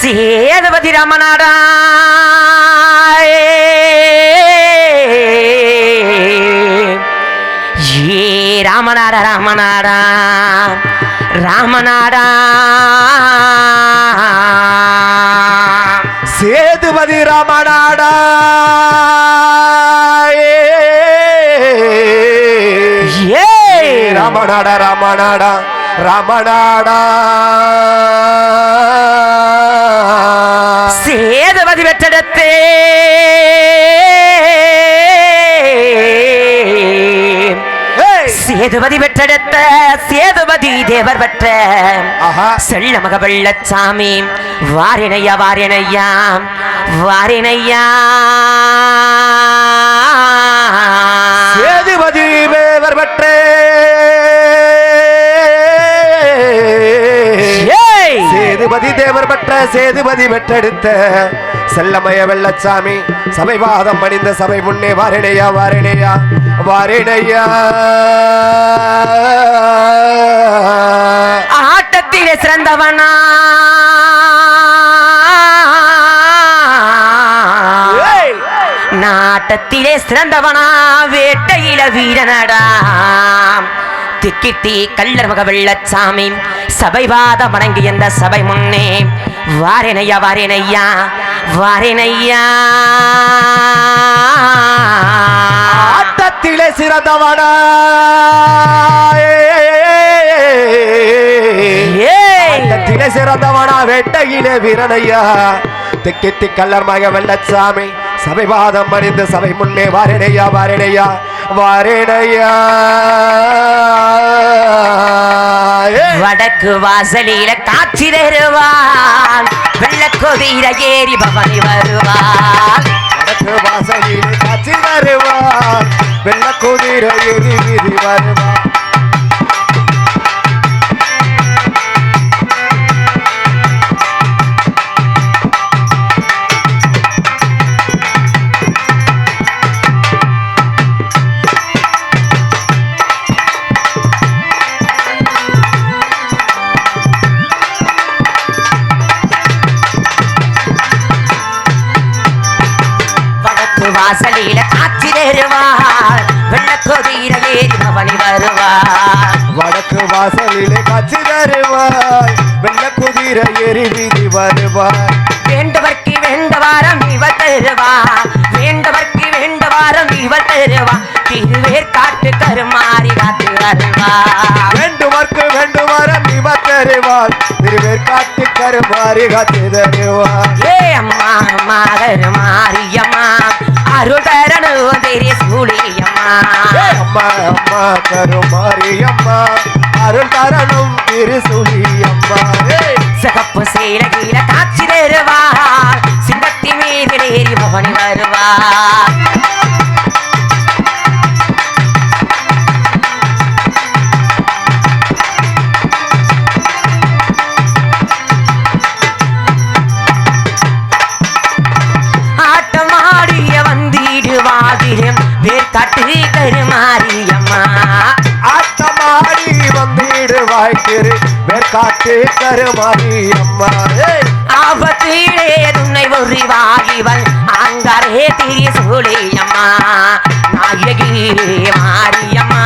சேதுபதி ரமணாடா ஏ ராமநாட ராமநாடா ராமநாடா சேதுபதி ராமநாடா ஏ ராமநாடா ராமநாடா ராமநாடா சேதுபதி பெற்றெடுத்தே! சேதுபதி பெற்றெடுத்த சேதுபதி தேவர் பெற்ற. செல்ல மக வெள்ளச்சாமி வாரினையா வாரினையா வாரினையா சேதுபதி வேவர் பெற்றே! சேதுபதி தேவர் பெற்ற சேதுபதி பெற்றெடுத்த செல்லமய வெள்ளச்சாமி சபை வாதம் அணிந்த சபை முன்னே வாரிணையா வாரிணையா வாரிணையா. ஆட்டத்திலே சிறந்தவனா! நாட்டத்திலே சிறந்தவனா வேட்டையில வீரனடா. திக்கித்தி கல்லர் மக வெள்ளச்சாமி சபைவாத வணங்கி எந்த சபை முன்னே வாரேனையா வாரேனையா வாரேனையா ஆட்டத்திலே சிறந்தவனா! ஆட்டத்திலே சிறந்தவனா வேட்டையிலே வீரனையா திக்கித்தி கல்லர் மக வெள்ளச்சாமி சபை வாதம் அணிந்த சபை முன்னே வாரிணையா வாரிணையா வாரிணையா ஏய்! வடக்கு வாசலில காட்சி தருவான். வெள்ளக்கொதிர ஏறி பவனி வருவான். வடக்கு வாசலில் காட்சி தருவார் வெள்ள குதிரை ஏறி வருவான். காட்சி தருவான் வெள்ளக்கொதிர ஏறி பவனி வருவான் வடக்கு வாசலிலே காட்சி தருவார். வெள்ள குதிரை எரி விதி வருவார். வேண்டவர்க்கு வேண்ட வாரம் இவள் தருவா வேண்டவர்க்கு வேண்ட வாரம் இவள் தருவா திருவேர் காட்டு கருமாறி காத்து வருவா வேண்டுமர்க்கு வேண்டுவரம் இவ தருவார். திருவேற்காட்டு கருமாறி காத்து தருவார். ஏ அம்மா அம்மா கருமாரியம்மா அருள் தரணும் தெரிய சூழியம்மா. அம்மா அம்மா கருமாரி அம்மா அருள் தரணும் திருசுழி அம்மா ஏய்! சிகப்பு சேலையில காட்சி தருவா சிங்கத்தி மீது ஏறி பவனி வருவா வேற்காட்டு கருமாரி அம்மா! ஆபத்திலே துணை ஒருவாகிவள். அங்காரே திரி சூழியம்மா நாயகி மாரியம்மா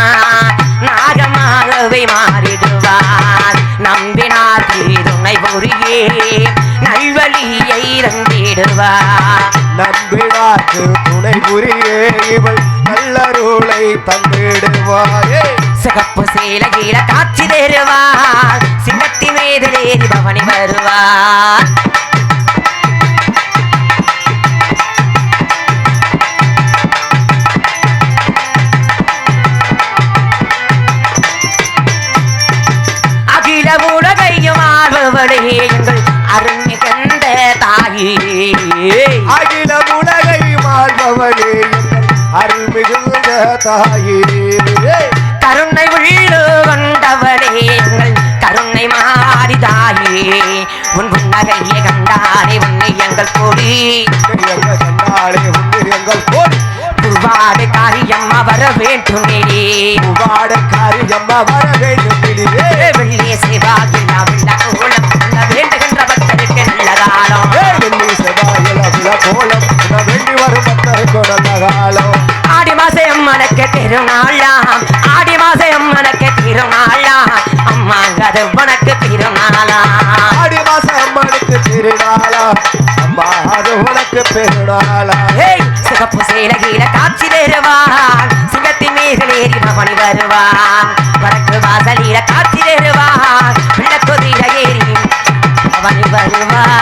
நாகமாகவே மாறிடுவார் நம்பினார் துணை பொறியே நல்வழியை தந்திடுவார் நம்பினார்க்கு துணை புரியே இவள் நல்லருளை தந்திடுவாயே சிகப்பு கீழ காட்சி தருவார். சிங்கத்தி மேதலேறி பவனி வருவார். அகில உலகையும் ஆழ்பவளே எங்கள் அருண்மிகந்த தாயே. அகில உலகை மாழ்பவளே அருள் மிகுந்த தாயே. கருணை உள்ளு கொண்டவளே எங்கள் கருணை மாறிதாயே. உன் புன்னகையை கண்டாலே உன்னை எங்கள் கோடி. எங்கள் கோடி புவாடு காரியம்மா வர வேண்டும் புவாடு காரியம்மா வர வேண்டும் வெள்ளி சிவாகில்லா விழா கோலம். வேண்டுகின்ற பக்தருக்கு நல்லதாலும் வெள்ளி சிவாகில்லா வேண்டி வரும் பக்தருக்கு நல்லதாலும் ஆடி மாசே அம்மனுக்கு திருநாளா திருநாளா உனக்கு பெருடாளா சிகப்பு சேலகீழ காட்சி தருவான். சிங்கத்தின் மேகல் ஏறி மகனி வருவான். வடக்கு வாசலீர காட்சி தருவான். பிள்ளக்கொதிர ஏறி பவனி வருவான்.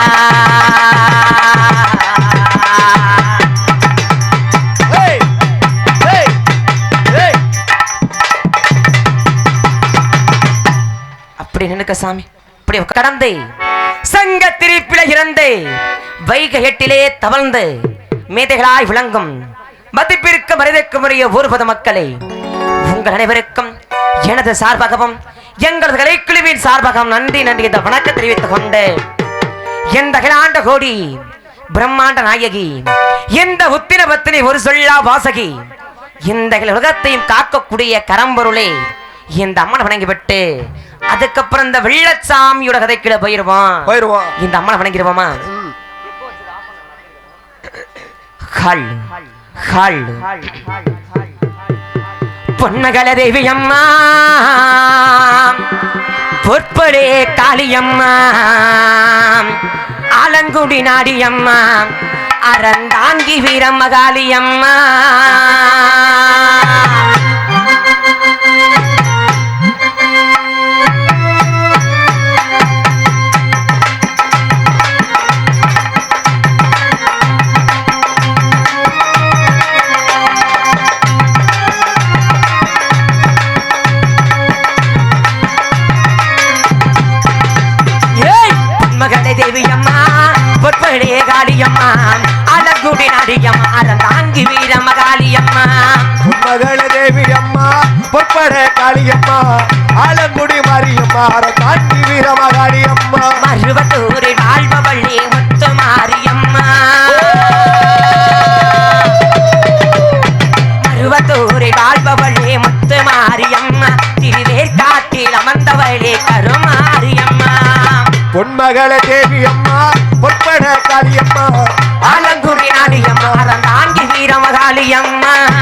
அப்படி நினைக்க சாமி. அப்படி கடந்து சங்க திருப்பில இறந்து வைக எட்டிலே தவழ்ந்து மேதைகளாய் விளங்கும் மதிப்பிற்கு மரிதற்கு உரிய ஊர்வத மக்களை உங்கள் அனைவருக்கும் எனது சார்பாகவும் எங்களது கலைக்குழுவின் சார்பாகவும் நன்றி நன்றி இந்த வணக்கம் தெரிவித்துக் கொண்டு எந்த கிளாண்ட கோடி பிரம்மாண்ட நாயகி எந்த உத்திர பத்தினி ஒரு சொல்லா வாசகி இந்த உலகத்தையும் காக்கக்கூடிய கரம்பொருளை இந்த அம்மனை வணங்கிவிட்டு அதுக்கப்புறம் இந்த வெள்ளச்சாமியோட கதைக்குள்ள போயிருவோம். போயிருவோம். இந்த அம்மனை வணங்கிடுவோமா? ஹல் ஹல். பொன்னகல தேவி அம்மா பொற்படே காளியம்மா. ஆலங்குடி நாடியம்மா. அறந்தாங்கி வீரம்ம அழகுடி நாடியம்மா அறந்தாங்கி வீரம்ம காளியம்மா மகள தேவி அம்மா பொற்பட காளியம்மா ஆலங்குடி மாரியம்மா தாண்டி வீரமகாளி அம்மா மருவத்தூரில் வாழ்பவள்ளி முத்து மாரியம்மா. மருவத்தூரில் வாழ்பவள்ளி முத்து மாரியம்மா. திருவேற்காட்டில் அமர்ந்தவளே கருமாரியம்மா. பொன்மகள தேவி அம்மா பொற்பட காளியம்மா காளியம்மா.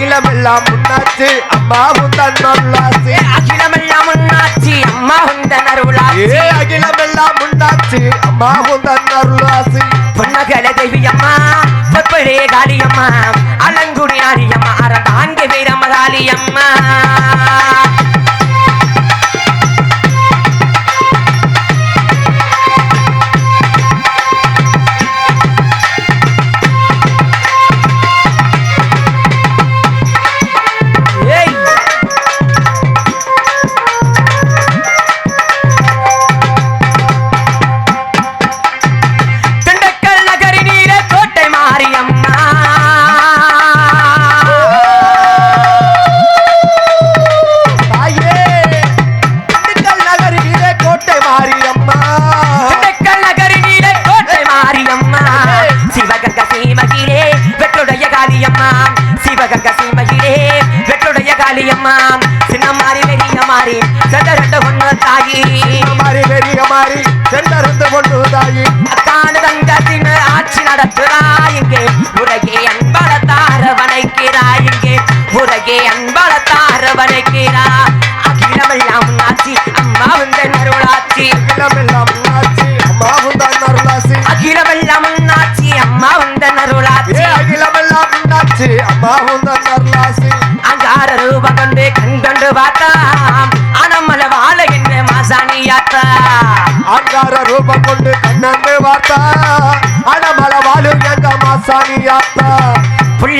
அகிலமெல்லாம் முன்னாச்சு அம்மா முந்தன் நல்லாச்சு. ஏ அகிலமெல்லாம் முன்னாச்சி அம்மா உந்தன் அருளாச்சி. ஏ அகிலமெல்லாம் முன்னாச்சு அம்மா முந்தன் அருளாசி பொன்னகல தேவி அம்மா பொற்படே காளியம்மா அலங்குடி நாரியம்மா அறந்தாங்க வீரம்ம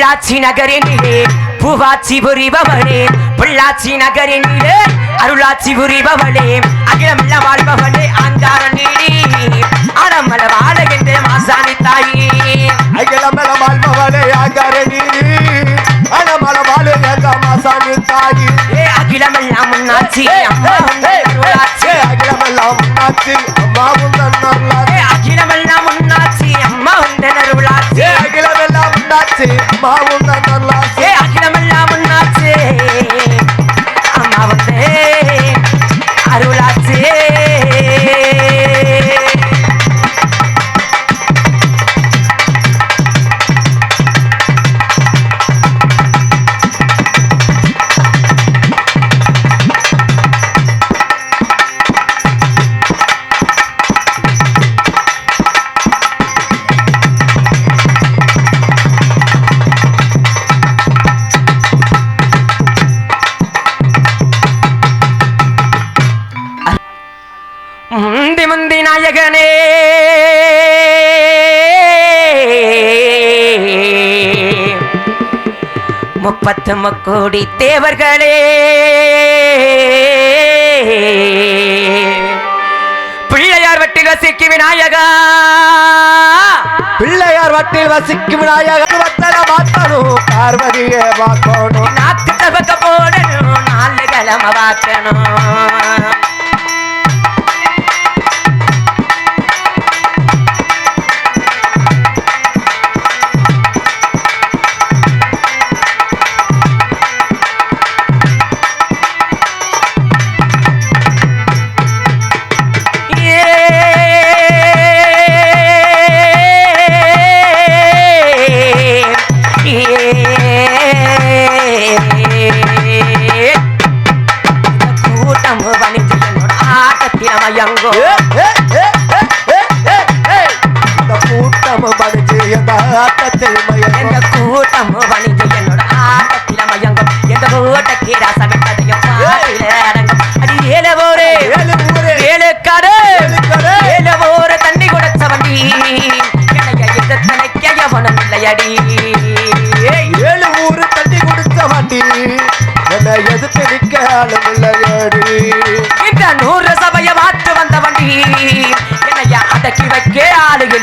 பொள்ளாச்சி நகரினிலே பூவாச்சி புரிபவளே பொள்ளாச்சி நகரினிலே அருளாச்சி புரிபவளே அகிலமில்ல வாழ்பவளே அங்கார நீடி அனமல வாழ என்ற மாசாணி தாயே அகிலமல வாழ்பவளே அங்கார நீதி அடமல வாழு எங்க மாசாணி தாயி ஏ அகிலமெல்லாம் முன்னாச்சி அம்மா அகிலமெல்லாம் முன்னாச்சு அம்மாவும் தன்னாச்சு அகிலமெல்லாம் முன்னாச்சு அம்மாவும் முப்பத்து முக்கோடி தேவர்களே. பிள்ளையார் வட்டில் வசிக்கும் விநாயகா. பிள்ளையார் வட்டில் வசிக்கும் விநாயகர் வத்தல மாத்தணும் பார்வதியை பார்க்கணும். நாக்கு தவக்க போடணும் நாலு கிழமை பார்க்கணும்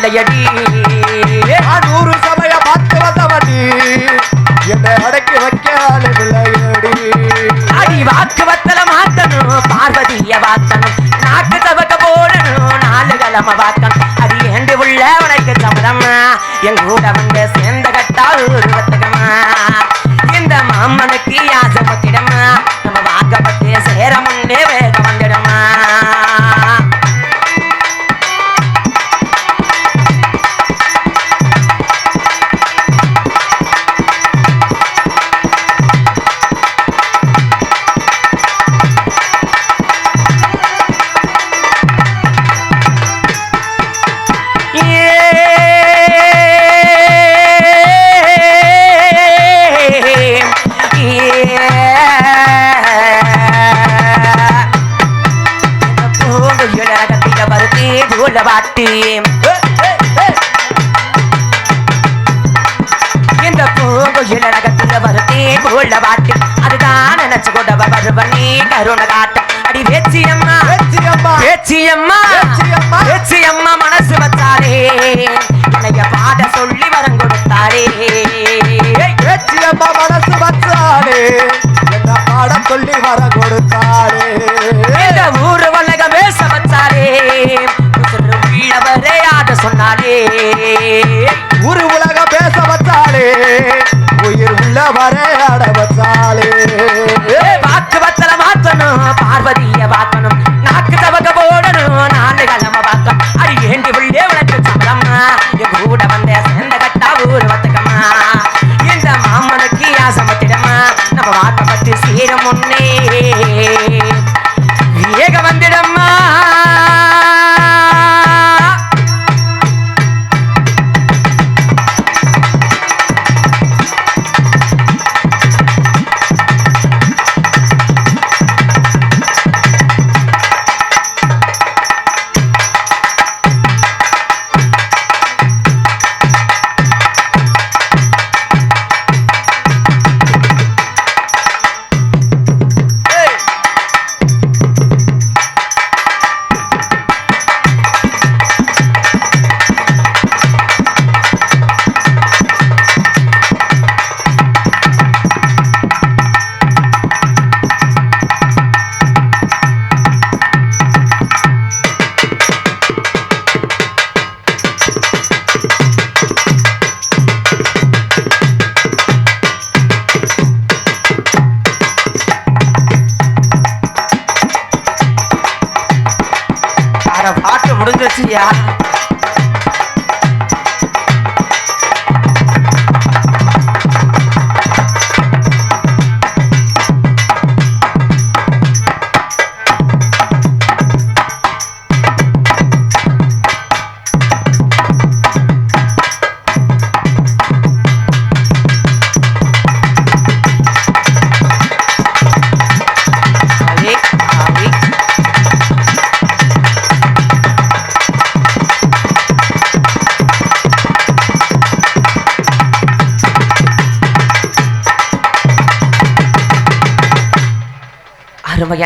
ஆளு நூறு சமய பார்த்து வந்தவடி. என்னை அடக்கி வைக்க ஆளுமில்லையடி அடி வாக்கு வத்தல மாத்தணும் பார்வதிய வாத்தணும். நாட்டு தவக்க போடணும் நாலு கலம வாத்த புகழ பாட்டு அதுதான் நினைச்சு கூட வருவனே கருணை காட்டு அடி வேச்சியம்மா. பேச்சியம்மா பேச்சியம்மா பேச்சியம்மா. பேச்சியம்மா மனசு வச்சாரே என்னைய பாட சொல்லி வரம் கொடுத்தாரே பேச்சியம்மா மனசு வச்சாலே என்ன பாட சொல்லி வர கொடுத்தாலே இந்த ஊரு உலக பேச வச்சாரே ஆட சொன்னாரே ஊரு உலக பேச வச்சாலே உயிர் உள்ளவரே ஆட வாக்கு வத்தல மாத்தணும் பார்வதி.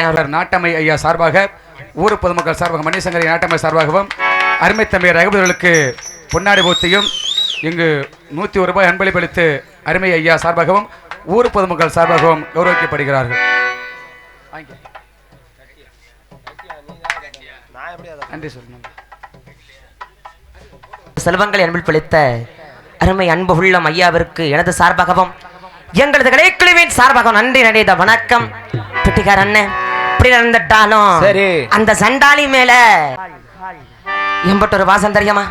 அருமையான நாட்டமை ஐயா சார்பாக ஊர் பொதுமக்கள் சார்பாக மணிசங்கரி நாட்டமை சார்பாகவும் அருமை தம்பி ரகுபதிகளுக்கு பொன்னாடி பூத்தியும் இங்கு நூற்றி ஒரு ரூபாய் அன்பளிப்பு அளித்து அருமை ஐயா சார்பாகவும் ஊர் பொதுமக்கள் சார்பாகவும் கௌரவிக்கப்படுகிறார்கள். நன்றி சொல்லுங்கள் செல்வங்களை அன்பில் பிழைத்த அருமை அன்பு உள்ளம் ஐயாவிற்கு எனது சார்பாகவும் எங்களது கலைக்குழுவின் சார்பாகவும் நன்றி நடைத வணக்கம். பெட்டிகார் அண்ணன் இப்படி நடந்துட்டாலும் சரி. அந்த சண்டாளி மேல எம்பட்டு ஒரு வாசம் தெரியுமா?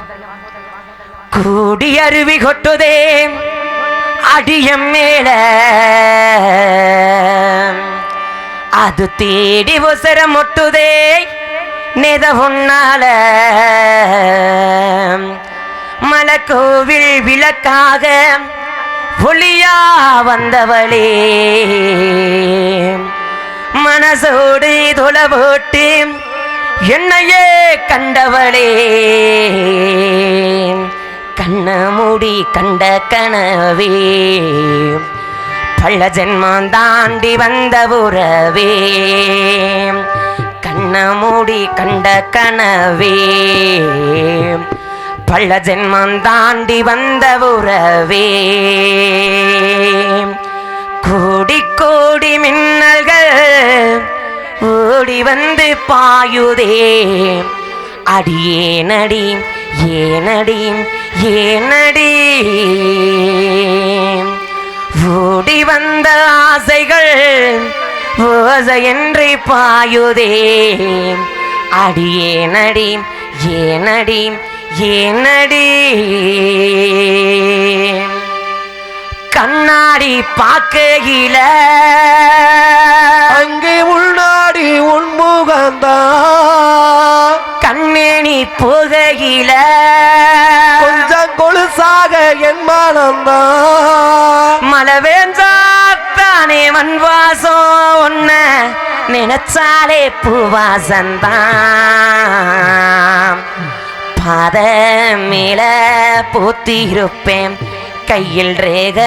கூடி அருவி கொட்டுதே அடியம் மேல. அது தேடி உசரம் முட்டுதே நெத உன்னால மலக்கோவில் விளக்காக ஒளியா வந்தவளே. மனசோடு தொலை போட்டு என்னையே கண்டவளே. கண்ண மூடி கண்ட கனவே. பள்ள ஜென்மம் தாண்டி வந்த உறவே. கண்ண மூடி கண்ட கனவே. பள்ள ஜென்மம் தாண்டி வந்த உறவே. கோடி கோடி மின் ஓடி வந்து பாயுதே. அடியேனடி ஏனடி ஏனடி ஓடி வந்த ஆசைகள் ஓசையன்றி பாயுதே. அடியேனடி ஏனடி ஏனடி. கண்ணாடி பார்க்கையில. அங்கே உள்நாடி உன்முகந்தான் கண்ணேணி போகையில. கொஞ்சம் கொலுசாக என் மனம்தான். மழை வேந்தாத்தானே மண் வாசம் ஒன்ன நினைச்சாலே பூவாசந்தான். பாத மேல பூத்திருப்பேன். கையில் ரேக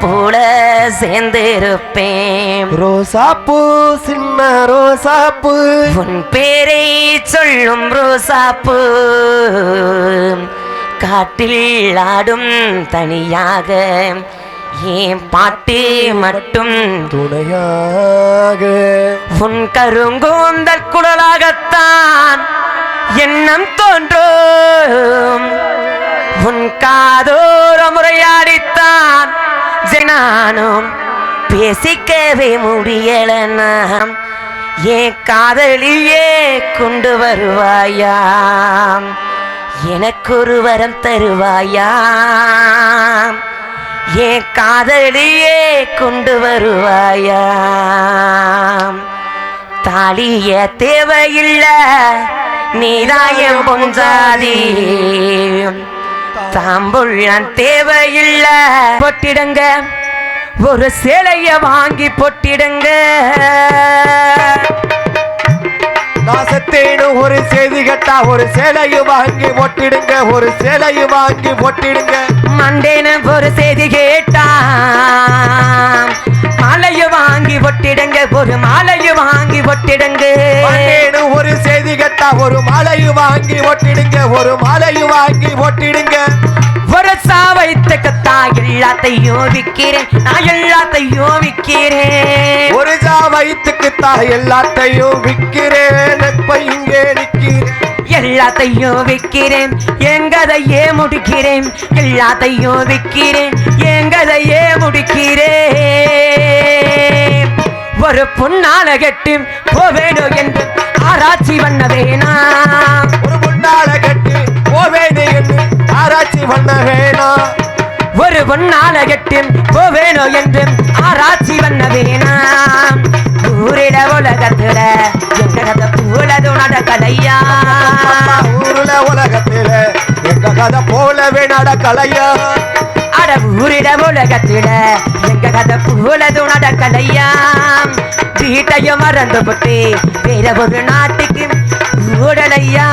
போல சேர்ந்திருப்பேன். ரோசாப்பூ சின்ன ரோசாப்பூ. உன் பேரை சொல்லும் ரோசாப்பூ. காட்டில் ஆடும் தனியாக ஏன் பாட்டு மட்டும்? துணையாக. உன் கருங்கூந்தல் குழலாகத்தான் எண்ணம் தோன்றும். உன் காதோர முறையாடித்தான் ஜனானும் பேசிக்கவே முடியல நாம். ஏன் காதலியே கொண்டு வருவாயா எனக்கொரு வரம் தருவாயா ஏன் காதலியே கொண்டு வருவாயா தாலிய தேவையில்லை நீதாயம் பொஞ்சாதீ தாம்புள்ளன் தேவையில்ல. பொட்டிடுங்க. ஒரு சேலைய வாங்கி பொட்டிடுங்க. நான் செத்தேன்னு ஒரு செய்தி கட்டா ஒரு சேலையும் வாங்கி ஒட்டிடுங்க. ஒரு சேலையும் வாங்கி ஒட்டிடுங்க. மண்டேன ஒரு செய்தி கேட்டா. மாலைய வாங்கி ஒட்டிடுங்க ஒரு மாலைய வாங்கி ஒட்டிடுங்க. ஒரு செய்தி கட்டா ஒரு மாலையும் வாங்கி ஒட்டிடுங்க ஒரு மாலையும் வாங்கி ஒட்டிடுங்க. ஒரு சாவைத்துக்கத்தா எல்லாத்தையும் விக்கிறேன் நான் எல்லாத்தையும் விக்கிறேன் ஒரு வயிற்றுக்கு தான் எல்லாத்தையும் விற்கிறேன் இப்ப இங்கே நிற்கிறேன். எல்லாத்தையும் விக்கிறேன் எங்கதையே முடிக்கிறேன் எல்லாத்தையும் விக்கிறேன் எங்கதையே முடிக்கிறேன். ஒரு பொன்னால கெட்டு போவேணும் என்று ஆராய்ச்சி பண்ண வேணாம் ஒரு முன்னால ஆராய்ச்சி பண்ண வேணாம் ஒரு பொன்னால கெட்டும் போவேனோ என்று ஆராய்ச்சி பண்ண வேணாம் ஊரிட உலகத்துல எங்க கதை போலது நடக்கலையா ஊருல உலகத்தில எங்க கதை போலவே நடக்கலையா? அட ஊரிட உலகத்துல எங்க கதை போலது நடக்கலையா வீட்டையும் மறந்து போட்டு வேற ஒரு நாட்டுக்கு ஓடலையா